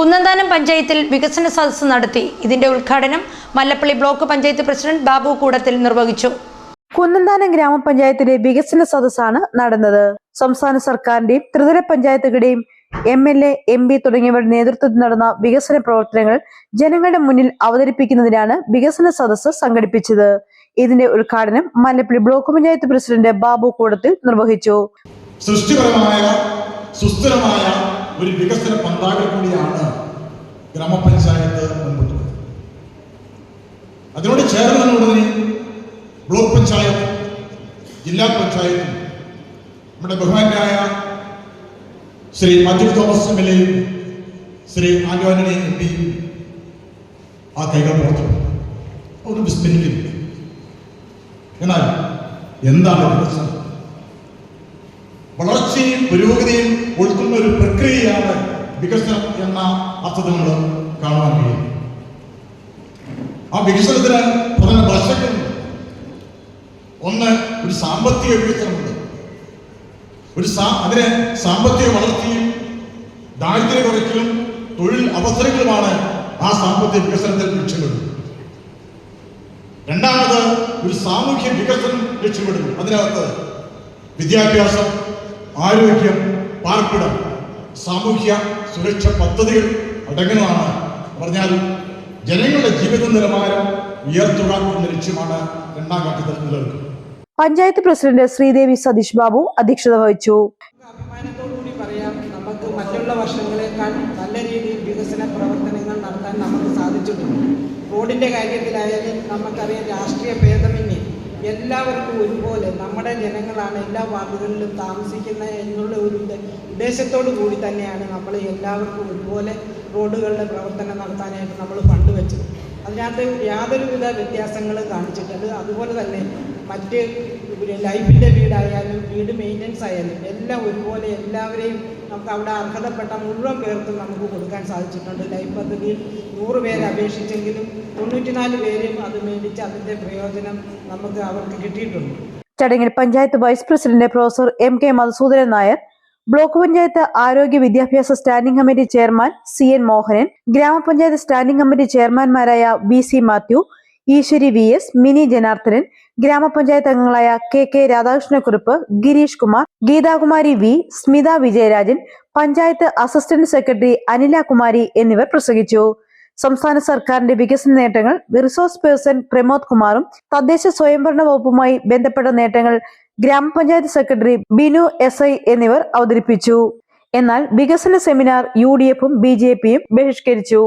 കുന്നന്താനം പഞ്ചായത്തിൽ വികസന സദസ്സ് നടത്തി. ഇതിന്റെ ഉദ്ഘാടനം മല്ലപ്പള്ളി ബ്ലോക്ക് പഞ്ചായത്ത് പ്രസിഡന്റ് ബാബു കൂടത്തിൽ നിർവഹിച്ചു. കുന്നന്താനം ഗ്രാമപഞ്ചായത്തിന്റെ വികസന സദസ്സാണ് നടന്നത്. സംസ്ഥാന സർക്കാരിന്റെയും ത്രിതല പഞ്ചായത്തുകളുടെയും M L A M P തുടങ്ങിയവരുടെ നേതൃത്വത്തിൽ നടന്ന വികസന പ്രവർത്തനങ്ങൾ ജനങ്ങളുടെ മുന്നിൽ അവതരിപ്പിക്കുന്നതിനാണ് വികസന സദസ്സ് സംഘടിപ്പിച്ചത്. ഇതിന്റെ ഉദ്ഘാടനം മല്ലപ്പള്ളി ബ്ലോക്ക് പഞ്ചായത്ത് പ്രസിഡന്റ് ബാബു കൂടത്തിൽ നിർവഹിച്ചു. സൃഷ്ടിപരമായ സുസ്ഥിരമായ ഒരു വികസന പന്താവിൽ കൂടിയാണ് ഗ്രാമപഞ്ചായത്ത് മുൻപോട്ട് വരുന്നത് അതിനോട് ചേർന്ന് ഉടനെ ബ്ലോക്ക് പഞ്ചായത്ത് ജില്ലാ പഞ്ചായത്ത്. നമ്മുടെ ബഹുമാനായ ശ്രീ മജു തോമസ് എം എൽ എയും ശ്രീ ആന്റോണി എം പിയും ആ കൈകൾ പുറത്തു ഒരു വിസ്മരിക്കുന്നു എന്നാൽ എന്താണ് വികസനം? വളർച്ചയും പുരോഗതിയും ഉൾക്കൊള്ളുന്ന ഒരു പ്രക്രിയയാണ് വികസനം എന്ന അർത്ഥത്തിൽ നമ്മൾ കാണുവാൻ കഴിയും ആ വികസനത്തിന് പ്രധാന വശങ്ങളുണ്ട് ഒന്ന് ഒരു സാമ്പത്തിക വികസനമുണ്ട്. ഒരു സാ അതിന് സാമ്പത്തിക വളർച്ചയും ദാരിദ്ര്യ കുറയ്ക്കലും തൊഴിൽ അവസരങ്ങളുമാണ് ആ സാമ്പത്തിക വികസനത്തിൽ ലക്ഷ്യമിടുന്നത്. രണ്ടാമത് ഒരു സാമൂഹ്യ വികസനം ലക്ഷ്യമിടുന്നു. അതിനകത്ത് വിദ്യാഭ്യാസം ആരോഗ്യം പാർപ്പിടം സാമൂഹ്യ സുരക്ഷ പദ്ധതികൾ അടങ്ങുന്നതാണ്. പറഞ്ഞാൽ ജനങ്ങളുടെ ജീവിത നിലവാരം ഉയർത്തുക എന്ന ലക്ഷ്യമാണ് രണ്ടാം ഘട്ടത്തിൽ നിലനിൽക്കുന്നത്. പഞ്ചായത്ത് പ്രസിഡന്റ് ശ്രീദേവി സതീഷ് ബാബു അധ്യക്ഷത വഹിച്ചു. അഭിമാനത്തോടുകൂടി പറയാം നമുക്ക് മറ്റുള്ള വർഷങ്ങളെക്കാൾ നല്ല രീതിയിൽ വികസന പ്രവർത്തനങ്ങൾ നടത്താൻ നമുക്ക് സാധിച്ചിട്ടുണ്ട്. റോഡിന്റെ കാര്യത്തിലായാലും നമുക്കറിയാം രാഷ്ട്രീയ ഭേദമന്യേ എല്ലാവർക്കും ഒരുപോലെ. നമ്മുടെ ജനങ്ങളാണ് എല്ലാ വാർഡുകളിലും താമസിക്കുന്നത് എന്നുള്ള ഒരു ഉദ്ദേശത്തോടു കൂടി തന്നെയാണ് നമ്മൾ എല്ലാവർക്കും ഒരുപോലെ റോഡുകളുടെ പ്രവർത്തനം നടത്താനായിട്ട് നമ്മൾ ഫണ്ട് വെച്ചത്. അതിനകത്ത് യാതൊരുവിധ വ്യത്യാസങ്ങളും കാണിച്ചിട്ടുണ്ട് അതുപോലെ തന്നെ മറ്റ് ലൈഫിന്റെ വീടായാലും ആയാലും എല്ലാം ഒരുപോലെ എല്ലാവരെയും നമുക്ക് അവിടെ അർഹതപ്പെട്ട മുഴുവൻ പേർക്കും നമുക്ക് കൊടുക്കാൻ സാധിച്ചിട്ടുണ്ട്. ലൈഫ് പദ്ധതിയിൽ നൂറ് പേര് അപേക്ഷിച്ചെങ്കിലും തൊണ്ണൂറ്റിനാല് പേരും അത് മേടിച്ച് അതിന്റെ പ്രയോജനം നമുക്ക് അവർക്ക് കിട്ടിയിട്ടുണ്ട്. ചടങ്ങിൽ panchayat vice president professor M K Madhusoodanan Nair block panchayat ആരോഗ്യ വിദ്യാഭ്യാസ standing committee chairman C N Mohanan ഗ്രാമപഞ്ചായത്ത് standing committee ചെയർമാൻമാരായ V C Mathew Eshwari V S Mini Janardhanan ഗ്രാമപഞ്ചായത്ത് അംഗങ്ങളായ K K Radhakrishna Kurup Girish Kumar Geethakumari V Smitha Vijayarajan panchayat assistant secretary Anila Kumari എന്നിവർ പ്രസംഗിച്ചു. സംസ്ഥാന സർക്കാരിന്റെ വികസന നേട്ടങ്ങൾ resource person Pramod കുമാറും തദ്ദേശ സ്വയംഭരണ വകുപ്പുമായി ബന്ധപ്പെട്ട നേട്ടങ്ങൾ ഗ്രാമപഞ്ചായത്ത് സെക്രട്ടറി ബിനു എസ് ഐ എന്നിവർ അവതരിപ്പിച്ചു. എന്നാൽ വികസന സെമിനാർ യു ഡി എഫും ബി ജെ പിയും ബഹിഷ്കരിച്ചു.